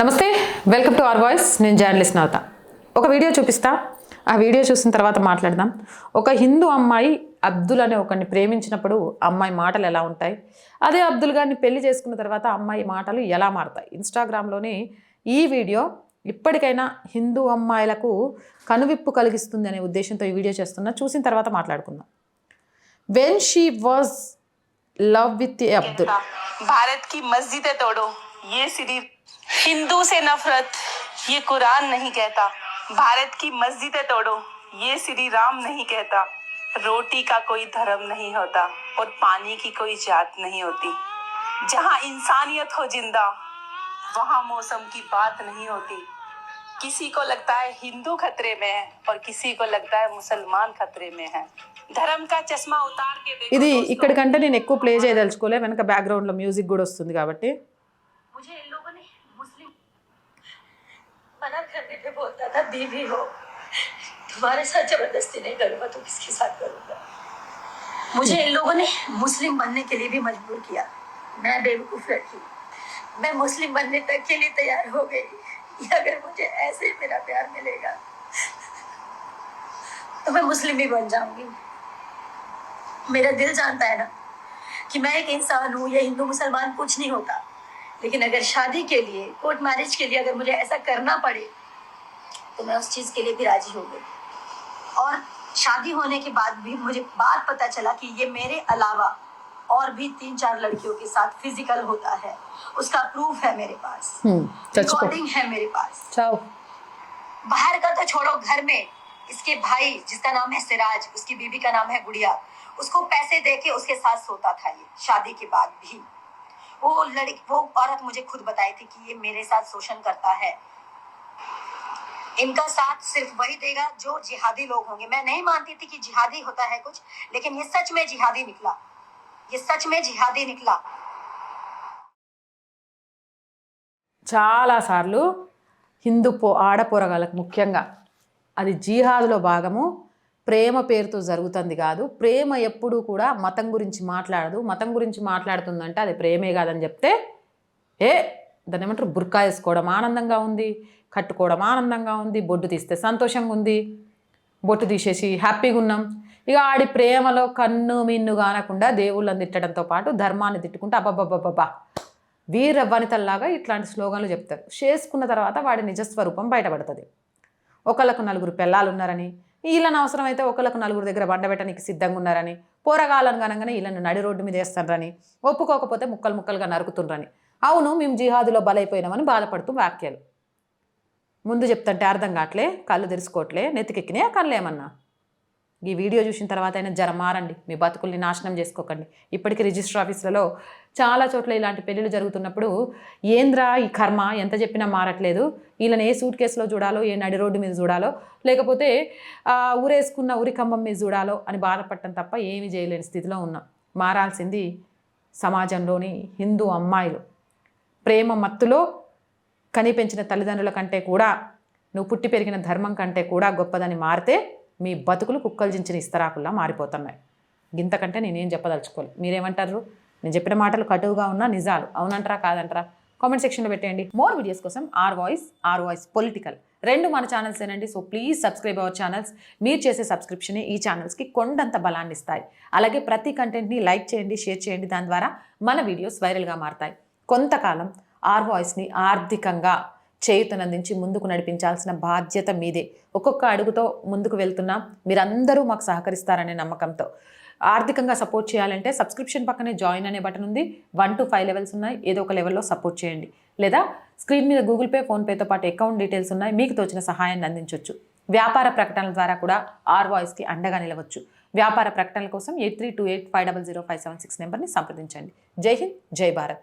నమస్తే welcome to R voice నేను journalist నవత. ఒక వీడియో చూపిస్తా. ఆ వీడియో చూసిన తర్వాత మాట్లాడదాం. ఒక హిందూ అమ్మాయి అబ్దుల్ అనే ఒకరిని ప్రేమించినప్పుడు అమ్మాయి మాటలు ఎలా ఉంటాయి? అదే అబ్దుల్ గారిని పెళ్ళి చేసుకున్న తర్వాత అమ్మాయి మాటలు ఎలా మారుతాయి? ఇన్స్టాగ్రామ్లోని ఈ వీడియో ఇప్పటికైనా హిందూ అమ్మాయిలకు కనువిప్పు కలిగిస్తుంది అనే ఉద్దేశంతో ఈ వీడియో చేస్తున్నా. చూసిన తర్వాత మాట్లాడుకుందాం. When she was love with Abdul భారత్కి మస్జిదే తోడో ఏ हिंदू से नफरत ये कुरान नहीं कहता भारत की मस्जिदें तोड़ो ये श्री राम नहीं कहता रोटी का कोई धर्म नहीं होता और पानी की कोई जात नहीं होती जहाँ इंसानियत हो जिंदा वहाँ मौसम की बात नहीं होती किसी को लगता है हिंदू खतरे में है और किसी को लगता है मुसलमान खतरे में है धर्म का चश्मा उतार के देखो ఇది दोस्तों। ఇక్కడికంటే నేను ఎక్కువ ప్లే చేయదలుచుకోలే వెనక బ్యాక్గ్రౌండ్లో మ్యూజిక్ కూడా వస్తుంది కాబట్టి मुझे इन लोगों करने पे बोलता था बीवी हो। तुम्हारे साथ ज़बरदस्ती नहीं करूँगा तो किसके साथ करूँगा? मुझे इन लोगों ने मुस्लिम बनने के लिए भी मजबूर किया। मैं बेवकूफ़ लड़की मैं मुस्लिम बनने तक के लिए तैयार हो गई। अगर मुझे ऐसे ही मेरा प्यार मिलेगा तो मैं मुस्लिम भी बन जाऊँगी। मेरा दिल जानता है ना कि मैं एक इंसान हूँ, या हिंदू मुसलमान कुछ नहीं होता। लेकिन अगर शादी के लिए, कोर्ट मैरिज के लिए अगर मुझे ऐसा करना पड़े तो मैं उस चीज़ के लिए भी राज़ी हो गई। और शादी होने के बाद भी मुझे बात पता चला कि ये मेरे अलावा और भी तीन चार लड़कियों के साथ फ़िज़िकल होता है। उसका प्रूफ है मेरे पास। रिकॉर्डिंग है मेरे पास। बाहर का तो छोड़ो घर में। इसके भाई जिसका नाम है सिराज उसकी बीबी का नाम है गुड़िया उसको पैसे दे के उसके साथ सोता था ये शादी के बाद भी। वो लड़की वो औरत मुझे खुद बताई थी कि ये मेरे साथ शोषण करता है। इनका साथ सिर्फ वही देगा जो जिहादी लोग होंगे मैं नहीं मानती थी कि जिहादी होता है कुछ लेकिन ये सच में जिहादी निकला ये सच में जिहादी निकला చాలాసార్లు హిందూ పో ఆడపోరగాళ్ళకు ముఖ్యంగా అది జీహాద్లో భాగము ప్రేమ పేరుతో జరుగుతుంది కాదు ప్రేమ ఎప్పుడూ కూడా మతం గురించి మాట్లాడదు మతం గురించి మాట్లాడుతుందంటే అది ప్రేమే కాదని చెప్తే ఏ దాన్ని ఏమంటారు? బుర్కా వేసుకోవడం ఆనందంగా ఉంది కట్టుకోవడం ఆనందంగా ఉంది బొడ్డు తీస్తే సంతోషంగా ఉంది. బొట్టు తీసేసి హ్యాపీగా ఉన్నాం. ఇక ఆడి ప్రేమలో కన్ను మిన్ను కానకుండా దేవుళ్ళని తిట్టడంతో పాటు ధర్మాన్ని తిట్టుకుంటూ అబ్బబ్బబ్బబ్బా వీర వనితల్లాగా ఇట్లాంటి స్లోగన్లు చెప్తారు. చేసుకున్న తర్వాత వాడి నిజస్వరూపం బయటపడుతుంది. ఒకళ్ళకు నలుగురు పిల్లలు ఉన్నారని వీళ్ళని అవసరమైతే ఒకళ్ళకు నలుగురు దగ్గర బండబెట్టడానికి సిద్ధంగా ఉన్నారని పోరగాలను కనగానే వీళ్ళని నడి రోడ్డు మీద వేస్తారని ఒప్పుకోకపోతే ముక్కలు ముక్కలుగా నరుకుతుండ్రని. అవును మేము జిహాదులో బలైపోయినామని బాధపడుతూ వ్యాఖ్యలు. ముందు చెప్తుంటే అర్థం కావట్లే కళ్ళు తెరుచుకోవట్లే నెత్తికెక్కినాయా కళ్ళు ఏమన్నా ఈ వీడియో చూసిన తర్వాత అయినా జర మారండి మీ బతుకుల్ని నాశనం చేసుకోకండి. ఇప్పటికీ రిజిస్టర్ ఆఫీసులలో చాలా చోట్ల ఇలాంటి పెళ్ళిళ్ళు జరుగుతున్నప్పుడు ఏంద్రా ఈ కర్మ? ఎంత చెప్పినా మారట్లేదు. వీళ్ళని ఏ సూట్ కేసులో చూడాలో ఏ నడి రోడ్డు మీద చూడాలో లేకపోతే ఊరేసుకున్న ఉరి కంబం మీద చూడాలో అని బాధపడటం తప్ప ఏమీ చేయలేని స్థితిలో ఉన్నాం. మారాల్సింది సమాజంలోని హిందూ అమ్మాయిలు. ప్రేమ మత్తులో కనిపించిన తల్లిదండ్రుల కంటే కూడా నువ్వు పుట్టి పెరిగిన ధర్మం కంటే కూడా గొప్పదని మారితే మీ బతుకులు కుక్కలు జించిన ఇస్తరాకుల్లా మారిపోతున్నాయి. ఇంతకంటే నేనేం చెప్పదలుచుకోవాలి మీరేమంటారు నేను చెప్పిన మాటలు కటువుగా ఉన్నా నిజాలు. అవునంటారా కాదంటారా? కామెంట్ సెక్షన్లో పెట్టేయండి. మోర్ వీడియోస్ కోసం R voice R voice political. రెండు మన ఛానల్స్ ఏనండి. So please subscribe our channels. మీరు చేసే సబ్స్క్రిప్షన్ ఈ ఛానల్స్కి కొండంత బలాన్ని ఇస్తాయి అలాగే ప్రతి కంటెంట్ని లైక్ చేయండి షేర్ చేయండి. దాని ద్వారా మన వీడియోస్ వైరల్గా మారతాయి. కొంతకాలం ఆర్ వాయిస్ని ఆర్థికంగా చేయుతనందించి ముందుకు నడిపించాల్సిన బాధ్యత మీదే. ఒక్కొక్క అడుగుతో ముందుకు వెళ్తున్నాం మీరందరూ మాకు సహకరిస్తారనే నమ్మకంతో. ఆర్థికంగా సపోర్ట్ చేయాలంటే సబ్స్క్రిప్షన్ పక్కనే జాయిన్ అనే బటన్ ఉంది. వన్ టు ఫైవ్ లెవెల్స్ ఉన్నాయి. ఏదో ఒక లెవెల్లో సపోర్ట్ చేయండి. లేదా స్క్రీన్ మీద గూగుల్ పే ఫోన్పేతో పాటు అకౌంట్ డీటెయిల్స్ ఉన్నాయి. మీకు తోచిన సహాయాన్ని అందించవచ్చు వ్యాపార ప్రకటనల ద్వారా కూడా ఆర్ వాయిస్కి అండగా నిలవచ్చు. వ్యాపార ప్రకటనల కోసం eight three two eight five double zero five seven six నెంబర్ని సంప్రదించండి. జై హింద్ జై భారత్.